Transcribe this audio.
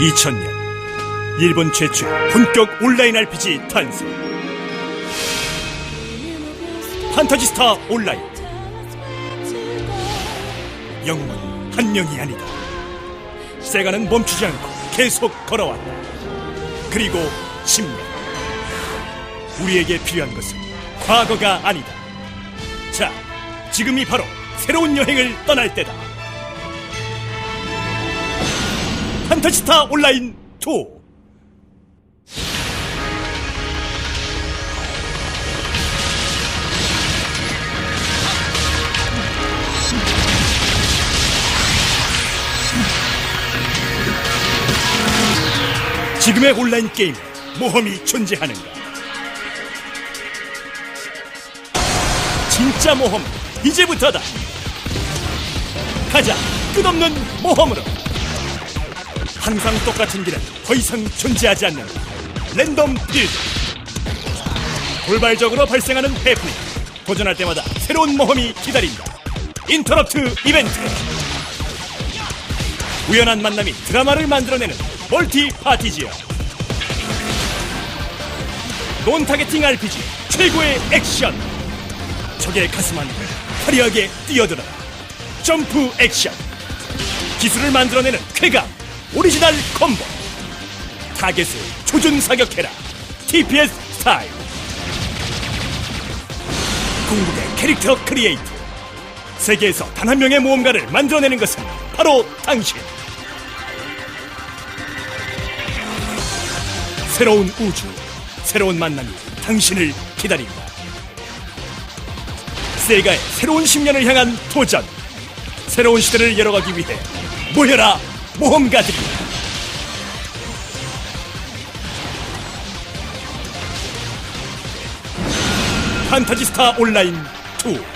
2000년. 일본 최초의 본격 온라인 RPG 탄생. 판타지스타 온라인. 영웅은 한 명이 아니다. 세가는 멈추지 않고 계속 걸어왔다. 그리고 10년. 우리에게 필요한 것은 과거가 아니다. 자 지금이 바로 새로운 여행을 떠날 때다 판타지스타 온라인 2 지금의 온라인 게임 모험이 존재하는가? 진짜 모험 이제부터다. 가자 끝없는 모험으로. 항상 똑같은 길은 더 이상 존재하지 않는 랜덤 필드. 돌발적으로 발생하는 해프닝. 도전할 때마다 새로운 모험이 기다린다. 인터럽트 이벤트. 우연한 만남이 드라마를 만들어내는 멀티 파티지요. 논 타겟팅 RPG 최고의 액션. 적의 가슴 안을 화려하게 뛰어들어. 점프 액션. 기술을 만들어내는 쾌감. 오리지널 콤보. 타겟을 조준 사격해라. TPS 스타일. 궁극의 캐릭터 크리에이터. 세계에서 단 한 명의 모험가를 만들어내는 것은 바로 당신. 새로운 우주, 새로운 만남이 당신을 기다린다. 세가의 새로운 10년을 향한 도전, 새로운 시대를 열어가기 위해 모여라 모험가들이. 판타지스타 온라인 2